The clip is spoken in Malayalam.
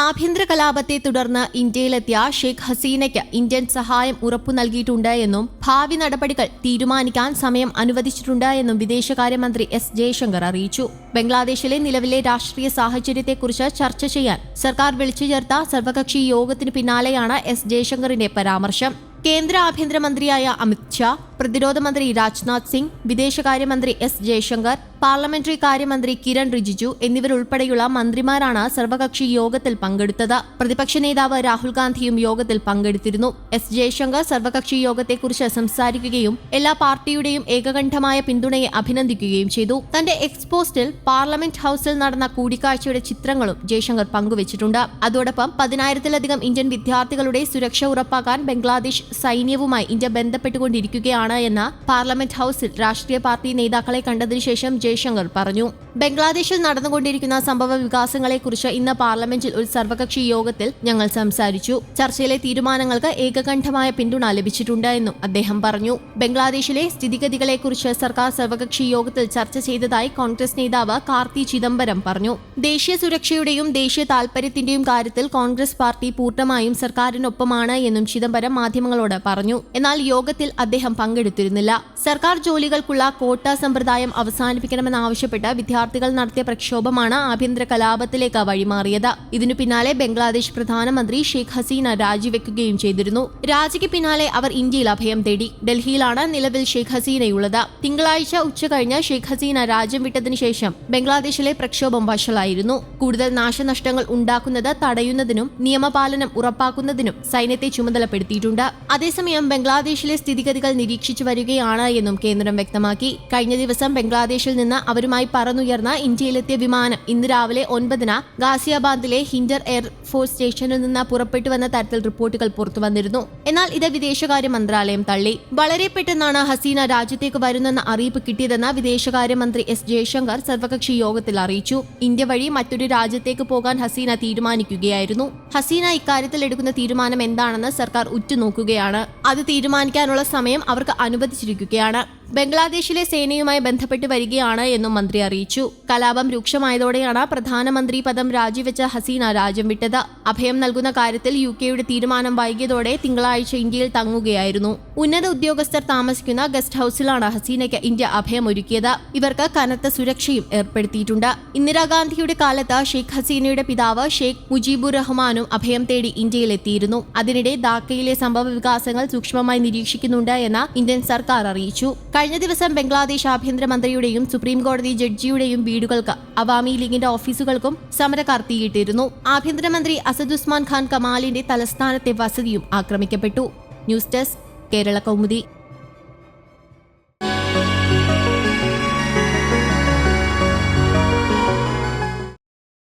ആഭ്യന്തര കലാപത്തെ തുടർന്ന് ഇന്ത്യയിലെത്തിയ ഷെയ്ഖ് ഹസീനയ്ക്ക് ഇന്ത്യൻ സഹായം ഉറപ്പു നൽകിയിട്ടുണ്ട് എന്നും ഭാവി നടപടികൾ തീരുമാനിക്കാൻ സമയം അനുവദിച്ചിട്ടുണ്ട് എന്നും വിദേശകാര്യമന്ത്രി എസ് ജയശങ്കർ അറിയിച്ചു. ബംഗ്ലാദേശിലെ നിലവിലെ രാഷ്ട്രീയ സാഹചര്യത്തെക്കുറിച്ച് ചർച്ച ചെയ്യാൻ സർക്കാർ വിളിച്ചു ചേർത്ത സർവകക്ഷി യോഗത്തിന് പിന്നാലെയാണ് എസ് ജയശങ്കറിന്റെ പരാമർശം. കേന്ദ്ര ആഭ്യന്തരമന്ത്രിയായ അമിത് ഷാ പ്രതിരോധ മന്ത്രി രാജ്നാഥ് സിംഗ് വിദേശകാര്യമന്ത്രി എസ് ജയശങ്കർ പാർലമെന്ററി കാര്യമന്ത്രി കിരൺ റിജിജു എന്നിവരുൾപ്പെടെയുള്ള മന്ത്രിമാരാണ് സർവകക്ഷി യോഗത്തിൽ പങ്കെടുത്തത്. പ്രതിപക്ഷ നേതാവ് രാഹുൽ ഗാന്ധിയും യോഗത്തിൽ പങ്കെടുത്തിരുന്നു. എസ് ജയശങ്കർ സർവകക്ഷി യോഗത്തെക്കുറിച്ച് സംസാരിക്കുകയും എല്ലാ പാർട്ടിയുടെയും ഏകകണ്ഠമായ പിന്തുണയെ അഭിനന്ദിക്കുകയും ചെയ്തു. തന്റെ എക്സ്പോസ്റ്റിൽ പാർലമെന്റ് ഹൌസിൽ നടന്ന കൂടിക്കാഴ്ചയുടെ ചിത്രങ്ങളും ജയശങ്കർ പങ്കുവച്ചിട്ടുണ്ട്. അതോടൊപ്പം പതിനായിരത്തിലധികം ഇന്ത്യൻ വിദ്യാർത്ഥികളുടെ സുരക്ഷ ഉറപ്പാക്കാൻ ബംഗ്ലാദേശ് സൈന്യവുമായി ഇന്ത്യ ബന്ധപ്പെട്ടുകൊണ്ടിരിക്കുകയാണ് എന്ന് പാർലമെന്റ് ഹൌസിൽ രാഷ്ട്രീയ പാർട്ടി നേതാക്കളെ കണ്ടതിനു ശേഷം ജയശങ്കർ പറഞ്ഞു. ബംഗ്ലാദേശിൽ നടന്നുകൊണ്ടിരിക്കുന്ന സംഭവ വികാസങ്ങളെക്കുറിച്ച് ഇന്ന് പാർലമെന്റിൽ ഒരു സർവകക്ഷി യോഗത്തിൽ ഞങ്ങൾ സംസാരിച്ചു. ചർച്ചയിലെ തീരുമാനങ്ങൾക്ക് ഏകകണ്ഠമായ പിന്തുണ ലഭിച്ചിട്ടുണ്ട് എന്നും അദ്ദേഹം പറഞ്ഞു. ബംഗ്ലാദേശിലെ സ്ഥിതിഗതികളെക്കുറിച്ച് സർക്കാർ സർവകക്ഷി യോഗത്തിൽ ചർച്ച ചെയ്തതായി കോൺഗ്രസ് നേതാവ് കാർത്തി ചിദംബരം പറഞ്ഞു. ദേശീയ സുരക്ഷയുടെയും ദേശീയ താൽപര്യത്തിന്റെയും കാര്യത്തിൽ കോൺഗ്രസ് പാർട്ടി പൂർണമായും സർക്കാരിനൊപ്പമാണ് എന്നും ചിദംബരം മാധ്യമങ്ങളോട് പറഞ്ഞു. എന്നാൽ യോഗത്തിൽ അദ്ദേഹം പങ്കെടുത്തിരുന്നില്ല സർക്കാർ ജോലികൾക്കുള്ള കോട്ട സമ്പ്രദായം അവസാനിപ്പിക്കണമെന്നാവശ്യപ്പെട്ട് വിദ്യാർത്ഥികൾ നടത്തിയ പ്രക്ഷോഭമാണ് ആഭ്യന്തര കലാപത്തിലേക്ക് വഴിമാറിയത്. ഇതിനു പിന്നാലെ ബംഗ്ലാദേശ് പ്രധാനമന്ത്രി ഷെയ്ഖ് ഹസീന രാജിവെക്കുകയും ചെയ്തിരുന്നു. രാജിക്ക് പിന്നാലെ അവർ ഇന്ത്യയിൽ അഭയം തേടി. ഡൽഹിയിലാണ് നിലവിൽ ഷെയ്ഖ് ഹസീനയുള്ളത്. തിങ്കളാഴ്ച ഉച്ചകഴിഞ്ഞ് ഷെയ്ഖ് ഹസീന രാജ്യം വിട്ടതിനു ശേഷം ബംഗ്ലാദേശിലെ പ്രക്ഷോഭം വഷളായിരുന്നു. കൂടുതൽ നാശനഷ്ടങ്ങൾ ഉണ്ടാക്കുന്നത് തടയുന്നതിനും നിയമപാലനം ഉറപ്പാക്കുന്നതിനും സൈന്യത്തെ ചുമതലപ്പെടുത്തിയിട്ടുണ്ട്. അതേസമയം ബംഗ്ലാദേശിലെ സ്ഥിതിഗതികൾ നിരീക്ഷിച്ചു വരികയാണ് എന്നും കേന്ദ്രം വ്യക്തമാക്കി. കഴിഞ്ഞ ദിവസം ബംഗ്ലാദേശിൽ നിന്ന് അവരുമായി പറന്നുയർന്ന ഇന്ത്യയിലെത്തിയ വിമാനം ഇന്ന് രാവിലെ ഒൻപതിന് ഗാസിയാബാദിലെ ഹിൻഡർ എയർഫോഴ്സ് സ്റ്റേഷനിൽ നിന്ന് പുറപ്പെട്ടു വന്ന തരത്തിൽ റിപ്പോർട്ടുകൾ പുറത്തുവന്നിരുന്നു എന്നാൽ ഇത് വിദേശകാര്യ മന്ത്രാലയം തള്ളി. വളരെ പെട്ടെന്നാണ് ഹസീന രാജ്യത്തേക്ക് വരുന്നെന്ന അറിയിപ്പ് കിട്ടിയതെന്ന് വിദേശകാര്യമന്ത്രി എസ് ജയശങ്കർ സർവകക്ഷി യോഗത്തിൽ അറിയിച്ചു. ഇന്ത്യ വഴി മറ്റൊരു രാജ്യത്തേക്ക് പോകാൻ ഹസീന തീരുമാനിക്കുകയായിരുന്നു. ഹസീന ഇക്കാര്യത്തിൽ എടുക്കുന്ന തീരുമാനം എന്താണെന്ന് സർക്കാർ ഉറ്റുനോക്കുകയാണ്. അത് തീരുമാനിക്കാനുള്ള സമയം അവർക്ക് അനുവദിച്ചിരിക്കുകയാണ് ബംഗ്ലാദേശിലെ സേനയുമായി ബന്ധപ്പെട്ട് വരികയാണ് എന്നും മന്ത്രി അറിയിച്ചു. കലാപം രൂക്ഷമായതോടെയാണ് പ്രധാനമന്ത്രി പദം രാജിവെച്ച ഹസീന രാജ്യം വിട്ടത്. അഭയം നൽകുന്ന കാര്യത്തിൽ യു കെയുടെ തീരുമാനം വൈകിയതോടെ തിങ്കളാഴ്ച ഇന്ത്യയിൽ തങ്ങുകയായിരുന്നു. ഉന്നത ഉദ്യോഗസ്ഥർ താമസിക്കുന്ന ഗസ്റ്റ് ഹൌസിലാണ് ഹസീനയ്ക്ക് ഇന്ത്യ അഭയം ഒരുക്കിയത്. ഇവർക്ക് കനത്ത സുരക്ഷയും ഏർപ്പെടുത്തിയിട്ടുണ്ട്. ഇന്ദിരാഗാന്ധിയുടെ കാലത്ത് ഷെയ്ഖ് ഹസീനയുടെ പിതാവ് ഷെയ്ഖ് മുജീബുർ റഹ്മാനും അഭയം തേടി ഇന്ത്യയിലെത്തിയിരുന്നു. അതിനിടെ ധാക്കയിലെ സംഭവ വികാസങ്ങൾ സൂക്ഷ്മമായി നിരീക്ഷിക്കുന്നുണ്ട് എന്ന് ഇന്ത്യൻ സർക്കാർ അറിയിച്ചു. കഴിഞ്ഞ ദിവസം ബംഗ്ലാദേശ് ആഭ്യന്തരമന്ത്രിയുടെയും സുപ്രീം കോടതി ജഡ്ജിയുടെയും വീടുകൾക്ക് അവാമി ലീഗിന്റെ ഓഫീസുകൾക്കും സമരക്കാർ തീയിട്ടിരുന്നു. ആഭ്യന്തരമന്ത്രി അസദുസ്മാൻ ഖാൻ കമാലിന്റെ തലസ്ഥാനത്തെ വസതിയും ആക്രമിക്കപ്പെട്ടു. News desk Kerala Kaumudi.